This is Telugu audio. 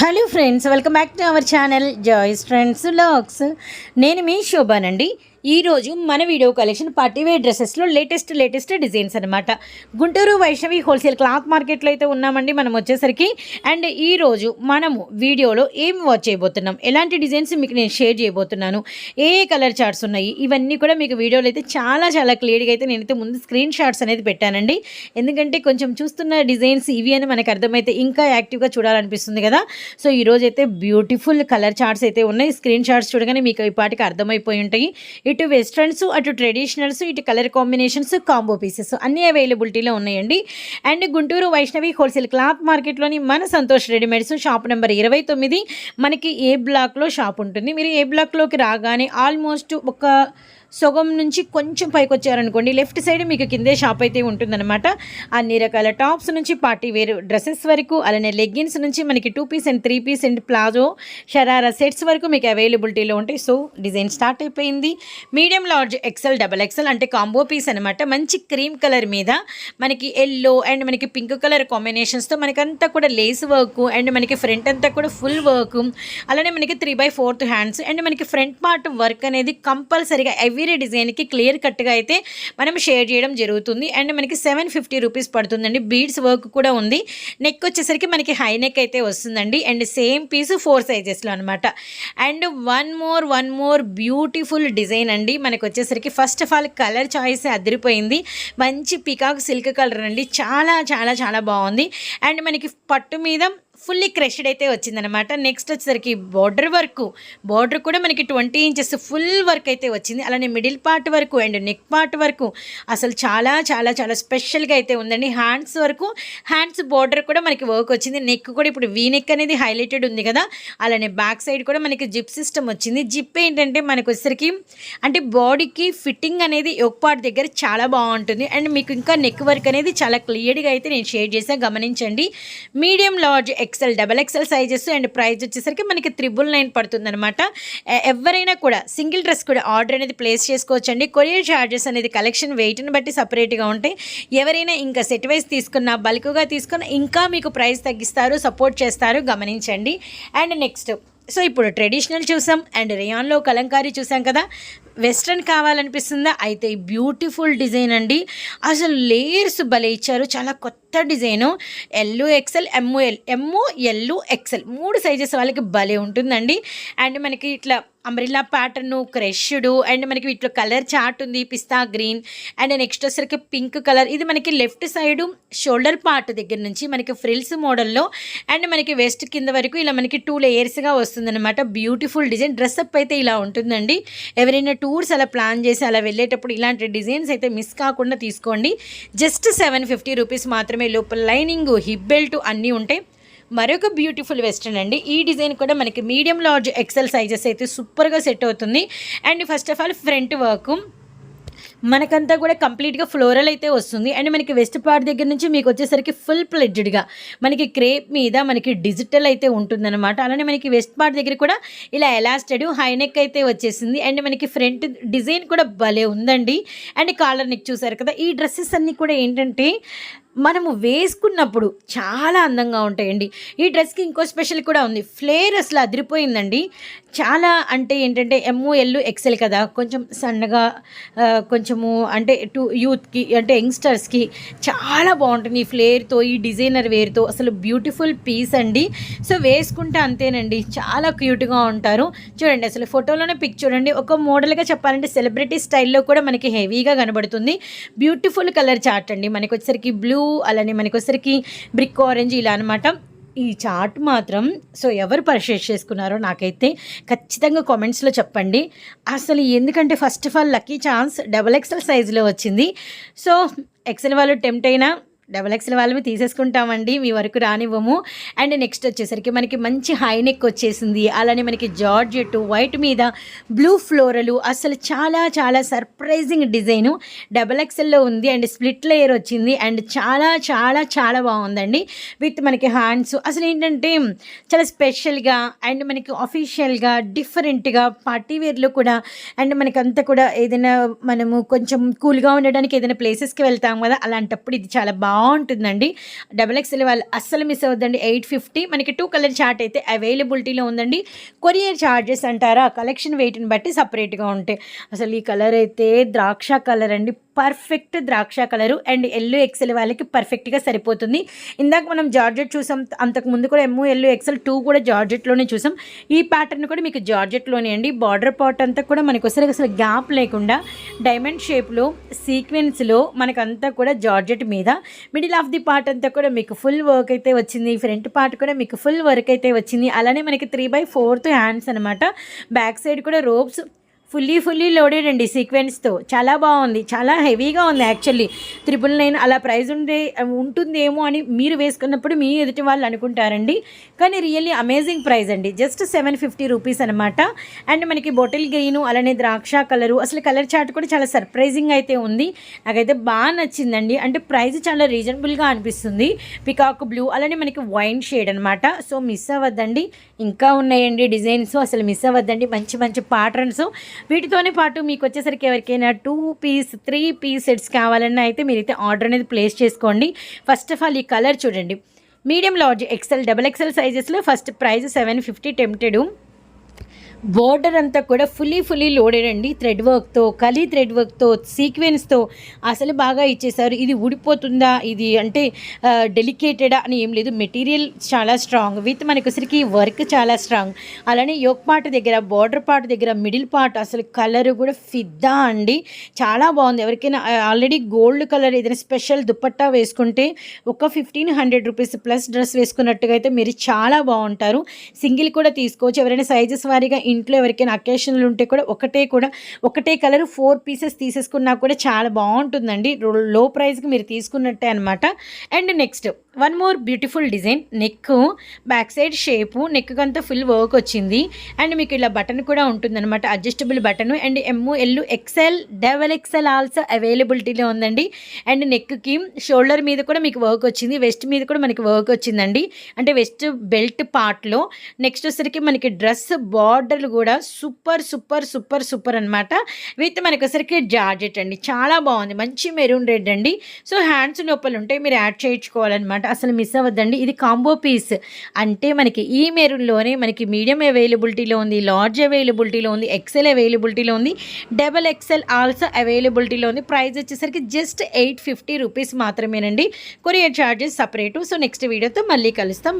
Hello friends welcome back to our channel joy's friends lakhs నేను మీ శోభానండి. ఈరోజు మన వీడియో కలెక్షన్ పార్టీ వేర్ డ్రెస్సెస్లో లేటెస్ట్ లేటెస్ట్ డిజైన్స్ అనమాట గుంటూరు వైష్ణవి హోల్సేల్ క్లాత్ మార్కెట్లో అయితే ఉన్నామండి మనం వచ్చేసరికి. అండ్ ఈరోజు మనము వీడియోలో ఏం వాచ్ చేయబోతున్నాం? ఎలాంటి డిజైన్స్ మీకు నేను షేర్ చేయబోతున్నాను? ఏ ఏ కలర్ చార్ట్స్ ఉన్నాయి? ఇవన్నీ కూడా మీకు వీడియోలో అయితే చాలా చాలా క్లియర్గా అయితే నేనైతే ముందు స్క్రీన్ షాట్స్ అనేది పెట్టానండి. ఎందుకంటే కొంచెం చూస్తున్న డిజైన్స్ ఇవి అని మనకు అర్థమైతే ఇంకా యాక్టివ్గా చూడాలనిపిస్తుంది కదా. సో ఈరోజు అయితే బ్యూటిఫుల్ కలర్ చార్ట్స్ అయితే ఉన్నాయి. స్క్రీన్ షాట్స్ చూడగానే మీకు ఈ పాటికి అర్థమైపోయి ఉంటాయి. ఇటు వెస్ట్రన్స్ అటు ట్రెడిషనల్స్ ఇటు కలర్ కాంబినేషన్స్ కాంబో పీసెస్ అన్నీ అవైలబిలిటీలో ఉన్నాయండి. And Guntur Vaishnavi wholesale cloth మార్కెట్లోని మన సంతోష్ రెడీమేడ్స్ షాప్ నెంబర్ ఇరవై తొమ్మిది. మనకి ఏ బ్లాక్లో షాప్ ఉంటుంది? మీరు ఏ బ్లాక్లోకి రాగానే ఆల్మోస్ట్ ఒక సొగం నుంచి కొంచెం పైకి వచ్చారనుకోండి లెఫ్ట్ సైడ్ మీకు కిందే షాప్ అయితే ఉంటుందన్నమాట. అన్ని రకాల టాప్స్ నుంచి పార్టీ వేర్ డ్రెస్సెస్ వరకు అలానే లెగ్గిన్స్ నుంచి మనకి two piece and three piece and palazzo sharara sets వరకు మీకు అవైలబిలిటీలో ఉంటాయి. సో డిజైన్ స్టార్ట్ అయిపోయింది. Medium large XL double XL అంటే కాంబో పీస్ అనమాట మంచి క్రీమ్ కలర్ మీద మనకి ఎల్లో అండ్ మనకి పింక్ కలర్ కాంబినేషన్స్తో మనకంతా కూడా లేస్ వర్క్ అండ్ మనకి ఫ్రంట్ అంతా కూడా ఫుల్ వర్క్. అలానే మనకి three by fourth hands and మనకి ఫ్రంట్ పార్ట్ వర్క్ అనేది కంపల్సరీగా ఎవ్రీ డిజైన్కి క్లియర్ కట్గా అయితే మనం షేర్ చేయడం జరుగుతుంది. అండ్ మనకి సెవెన్ ఫిఫ్టీ రూపీస్ పడుతుందండి. బీడ్స్ వర్క్ కూడా ఉంది. నెక్ వచ్చేసరికి మనకి హై నెక్ అయితే వస్తుందండి. అండ్ సేమ్ పీస్ ఫోర్ సైజెస్లో అనమాట and one more one more beautiful design అండి. మనకు వచ్చేసరికి first of all colour choice అదిరిపోయింది. మంచి పికాక్ సిల్క్ కలర్ అండి. చాలా చాలా చాలా బాగుంది. అండ్ మనకి పట్టు మీద ఫుల్లీ క్రష్డ్ అయితే వచ్చిందనమాట నెక్స్ట్ వచ్చేసరికి బార్డర్ వర్క్ బార్డర్ కూడా మనకి ట్వంటీ ఇంచెస్ ఫుల్ వర్క్ అయితే వచ్చింది. అలానే మిడిల్ పార్ట్ వరకు అండ్ నెక్ పార్ట్ వరకు అసలు చాలా చాలా చాలా స్పెషల్గా అయితే ఉందండి. హ్యాండ్స్ వరకు హ్యాండ్స్ బార్డర్ కూడా మనకి వర్క్ వచ్చింది. నెక్ కూడా ఇప్పుడు వీ నెక్ అనేది హైలైటెడ్ ఉంది కదా. అలానే బ్యాక్ సైడ్ కూడా మనకి జిప్ సిస్టమ్ వచ్చింది. జిప్ ఏంటంటే మనకు వచ్చేసరికి అంటే బాడీకి ఫిట్టింగ్ అనేది ఒక పార్ట్ దగ్గర చాలా బాగుంటుంది. అండ్ మీకు ఇంకా నెక్ వర్క్ అనేది చాలా క్లియర్గా అయితే నేను షేర్ చేసాను గమనించండి. Medium large XL double XL sizes and price వచ్చేసరికి మనకి త్రిబుల్ నైన్ పడుతుంది అనమాట ఎవరైనా కూడా సింగిల్ డ్రెస్ కూడా ఆర్డర్ అనేది ప్లేస్ చేసుకోవచ్చండి. కొరియర్ ఛార్జెస్ అనేది కలెక్షన్ వెయిట్ని బట్టి సపరేట్గా ఉంటాయి. ఎవరైనా ఇంకా సెట్ వైజ్ తీసుకున్నా బల్క్గా తీసుకున్నా ఇంకా మీకు ప్రైస్ తగ్గిస్తారు సపోర్ట్ చేస్తారు గమనించండి. అండ్ నెక్స్ట్ సో ఇప్పుడు ట్రెడిషనల్ చూసాం. అండ్ రేయాన్లో కలంకారీ చూసాం కదా. వెస్ట్రన్ కావాలనిపిస్తుందా? అయితే బ్యూటిఫుల్ డిజైన్ అండి. అసలు లేయర్స్ భలే ఇచ్చారు. చాలా కొత్త డిజైను. ఎల్లు ఎక్సెల్ ఎంఓఎల్ ఎమ్ము ఎల్లు ఎక్సెల్ మూడు సైజెస్ వాళ్ళకి భలే ఉంటుందండి. అండ్ మనకి ఇట్లా అంబ్రిల్లా ప్యాటర్ను క్రష్డ్ అండ్ మనకి వీటిలో కలర్ చార్ట్ ఉంది పిస్తా గ్రీన్ అండ్ నెక్స్ట్ వచ్చేసరికి పింక్ కలర్. ఇది మనకి లెఫ్ట్ సైడ్ షోల్డర్ పార్ట్ దగ్గర నుంచి మనకి ఫ్రిల్స్ మోడల్లో అండ్ మనకి వెస్ట్ కింద వరకు ఇలా మనకి టూ లేయర్స్గా వస్తుందన్నమాట. Beautiful design. డ్రెస్అప్ అయితే ఇలా ఉంటుందండి. ఎవరైనా టూర్స్ అలా ప్లాన్ చేసి అలా వెళ్ళేటప్పుడు ఇలాంటి డిజైన్స్ అయితే మిస్ కాకుండా తీసుకోండి. జస్ట్ సెవెన్ ఫిఫ్టీ రూపీస్ మాత్రమే లోపల లైనింగ్ హిప్ బెల్ట్ అన్నీ ఉంటాయి మరొక బ్యూటిఫుల్ వెస్ట్రన్ అండి. ఈ డిజైన్ కూడా మనకి మీడియం లార్జ్ ఎక్సెల్ సైజెస్ అయితే సూపర్గా సెట్ అవుతుంది. And first of all front work మనకంతా కూడా కంప్లీట్గా ఫ్లోరల్ అయితే వస్తుంది. అండ్ మనకి వెస్ట్ పార్ట్ దగ్గర నుంచి మీకు వచ్చేసరికి ఫుల్ ప్లెడ్జ్డ్గా మనకి క్రేప్ మీద మనకి డిజిటల్ అయితే ఉంటుందన్నమాట. అలానే మనకి వెస్ట్ పార్ట్ దగ్గర కూడా ఇలా ఎలాస్టెడ్ హై నెక్ అయితే వచ్చేసింది. అండ్ మనకి ఫ్రంట్ డిజైన్ కూడా భలే ఉందండి. అండ్ కాలర్ నెక్ చూసారు కదా ఈ డ్రెస్సెస్ అన్నీ కూడా ఏంటంటే మనము వేసుకున్నప్పుడు చాలా అందంగా ఉంటాయండి. ఈ డ్రెస్కి ఇంకో స్పెషల్ కూడా ఉంది. ఫ్లేర్ అసలు అదిరిపోయిందండి. చాలా అంటే ఏంటంటే ఎమ్ము ఎల్లు ఎక్సెల్ కదా. కొంచెం సన్నగా కొంచెము అంటే టు యూత్కి అంటే యంగ్స్టర్స్కి చాలా బాగుంటుంది ఈ ఫ్లేర్తో ఈ డిజైనర్ వేర్తో. అసలు బ్యూటిఫుల్ పీస్ అండి. సో వేసుకుంటే అంతేనండి. చాలా క్యూట్గా ఉంటారు. చూడండి అసలు ఫోటోలోనే పిక్ చూడండి. ఒక మోడల్గా చెప్పాలంటే సెలబ్రిటీ స్టైల్లో కూడా మనకి హెవీగా కనబడుతుంది. బ్యూటిఫుల్ కలర్ చార్ట్ అండి. మనకి వచ్చేసరికి బ్లూ అలానే మనకి బ్రిక్ ఆరెంజ్ ఇలా అనమాట ఈ చాట్ మాత్రం సో ఎవరు పర్చేస్ చేసుకున్నారో నాకైతే ఖచ్చితంగా కామెంట్స్లో చెప్పండి. అసలు ఎందుకంటే first of all lucky chance double XL సైజులో వచ్చింది. సో ఎక్సెల్ వాళ్ళు టెంప్ట్ అయినా డబల్ ఎక్స్ఎల్ వాళ్ళవి తీసేసుకుంటామండి మీ వరకు రానివ్వము. అండ్ నెక్స్ట్ వచ్చేసరికి మనకి మంచి హై నెక్ వచ్చేసింది. అలానే మనకి జార్జెట్ వైట్ మీద బ్లూ ఫ్లోరలు అసలు చాలా చాలా సర్ప్రైజింగ్ డిజైను. డబల్ ఎక్స్ఎల్లో ఉంది అండ్ స్ప్లిట్ లేయర్ వచ్చింది అండ్ చాలా చాలా చాలా బాగుందండి. విత్ మనకి హ్యాండ్స్. అసలు ఏంటంటే చాలా స్పెషల్గా అండ్ మనకి అఫీషియల్గా డిఫరెంట్గా పార్టీ వేర్లో కూడా అండ్ మనకి అంతా కూడా ఏదైనా మనము కొంచెం కూల్గా ఉండడానికి ఏదైనా ప్లేసెస్కి వెళ్తాం కదా అలాంటప్పుడు ఇది చాలా బాగుంది బాగుంటుందండి. డబల్ ఎక్స్ఎల్ వాళ్ళు అస్సలు మిస్ అవ్వద్దండి. ఎయిట్ ఫిఫ్టీ మనకి టూ కలర్ చార్ట్ అయితే అవైలబిలిటీలో ఉందండి. కొరియర్ చార్జెస్ అంటారా? కలెక్షన్ వెయిట్ని బట్టి సపరేట్గా ఉంటాయి అసలు ఈ కలర్ అయితే ద్రాక్ష కలర్ అండి. పర్ఫెక్ట్ ద్రాక్ష కలరు అండ్ ఎల్లో ఎక్సెల్ వాళ్ళకి పర్ఫెక్ట్గా సరిపోతుంది. ఇందాక మనం జార్జెట్ చూసాం అంతకు ముందు కూడా ఎమ్ము ఎల్లో ఎక్సెల్ టూ కూడా జార్జెట్లోనే చూసాం. ఈ ప్యాటర్న్ కూడా మీకు జార్జెట్లోనే అండి. బార్డర్ పార్ట్ అంతా కూడా మనకు ఒకసారి అసలు గ్యాప్ లేకుండా డైమండ్ షేప్లో సీక్వెన్స్లో మనకంతా కూడా జార్జెట్ మీద. మిడిల్ ఆఫ్ ది పార్ట్ అంతా కూడా మీకు ఫుల్ వర్క్ అయితే వచ్చింది. ఫ్రంట్ పార్ట్ కూడా మీకు ఫుల్ వర్క్ అయితే వచ్చింది. అలానే మనకి త్రీ బై ఫోర్త్ హ్యాండ్స్ అనమాట బ్యాక్ సైడ్ కూడా రోప్స్ ఫుల్లీ ఫుల్లీ లోడెడ్ అండి సీక్వెన్స్తో చాలా బాగుంది. చాలా హెవీగా ఉంది యాక్చువల్లీ త్రిపుల్ నైన్ అలా ప్రైజ్ ఉండే ఉంటుందేమో అని మీరు వేసుకున్నప్పుడు మీ ఎదుటి వాళ్ళు అనుకుంటారండి. కానీ రియల్లీ అమేజింగ్ ప్రైస్ అండి. జస్ట్ సెవెన్ ఫిఫ్టీ రూపీస్ అనమాట అండ్ మనకి బొటిల్ గ్రీను అలానే ద్రాక్ష కలరు అసలు కలర్ చార్ట్ కూడా చాలా సర్ప్రైజింగ్ అయితే ఉంది. నాకైతే బాగా నచ్చిందండి. అంటే ప్రైస్ చాలా రీజనబుల్గా అనిపిస్తుంది. పికాక్ బ్లూ అలానే మనకి వైన్ షేడ్ అనమాట సో మిస్ అవ్వద్దండి. ఇంకా ఉన్నాయండి డిజైన్స్. అసలు మిస్ అవ్వద్దండి. మంచి మంచి ప్యాటర్న్స్ వీటితోనే పాటు మీకు వచ్చేసరికి ఎవరికైనా two piece three piece sets కావాలన్నా అయితే మీరైతే ఆర్డర్ అనేది ప్లేస్ చేసుకోండి. ఫస్ట్ ఆఫ్ ఆల్ ఈ కలర్ చూడండి. Medium large XL double XL సైజెస్లో first price seven fifty tempted border అంతా కూడా ఫుల్లీ ఫుల్లీ లోడెడ్ అండి. థ్రెడ్ వర్క్తో కలీ థ్రెడ్ వర్క్తో సీక్వెన్స్తో అసలు బాగా ఇచ్చేసారు ఇది ఊడిపోతుందా? ఇది అంటే డెలికేటెడా అని ఏం లేదు. మెటీరియల్ చాలా స్ట్రాంగ్. విత్ మనకొసరికి వర్క్ చాలా స్ట్రాంగ్. అలానే యోక్ పార్ట్ దగ్గర బార్డర్ పార్ట్ దగ్గర మిడిల్ పార్ట్ అసలు కలర్ కూడా ఫిద్దా అండి. చాలా బాగుంది. ఎవరికైనా ఆల్రెడీ గోల్డ్ కలర్ ఏదైనా స్పెషల్ దుప్పట్టా వేసుకుంటే ఒక fifteen hundred rupees plus dress వేసుకున్నట్టుగా అయితే మీరు చాలా బాగుంటారు. సింగిల్ కూడా తీసుకోవచ్చు. ఎవరైనా సైజెస్ వారీగా ఇంట్లో ఎవరికైనా అకేషన్లు ఉంటే కూడా ఒకటే కూడా ఒకటే కలర్ ఫోర్ పీసెస్ తీసేసుకున్నా కూడా చాలా బాగుంటుందండి. లో ప్రైస్కి మీరు తీసుకున్నట్టే అనమాట and next one more beautiful design neck back side shape neck అంతా ఫుల్ వర్క్ వచ్చింది. అండ్ మీకు ఇలా బటన్ కూడా ఉంటుందన్నమాట. Adjustable button and M L XL double XL also అవైలబిలిటీలో ఉందండి. అండ్ నెక్కి షోల్డర్ మీద కూడా మీకు వర్క్ వచ్చింది. వెస్ట్ మీద కూడా మనకి వర్క్ వచ్చిందండి. అంటే వెస్ట్ బెల్ట్ పార్ట్లో నెక్స్ట్ వచ్చరికి మనకి డ్రెస్ బార్డర్లు కూడా సూపర్ సూపర్ సూపర్ సూపర్ అనమాట విత్ మనకి వచ్చరికి జార్జెట్ అండి. చాలా బాగుంది. మంచి మెరూన్ రెడ్ అండి. సో హ్యాండ్స్ లోపల ఉంటే మీరు యాడ్ చేయించుకోవాలన్నమాట. అసలు మిస్ అవ్వద్దండి. ఇది కాంబో పీస్ అంటే మనకి ఈ మెరూన్లోనే మనకి మీడియం అవైలబిలిటీలో ఉంది లార్జ్ అవైలబిలిటీలో ఉంది ఎక్సెల్ అవైలబిలిటీలో ఉంది డబల్ ఎక్సెల్ ఆల్సో అవైలబిలిటీలో ఉంది. ప్రైస్ వచ్చేసరికి జస్ట్ ఎయిట్ ఫిఫ్టీ రూపీస్ మాత్రమేనండి. Courier charges separate so next వీడియోతో మళ్ళీ కలుస్తాం.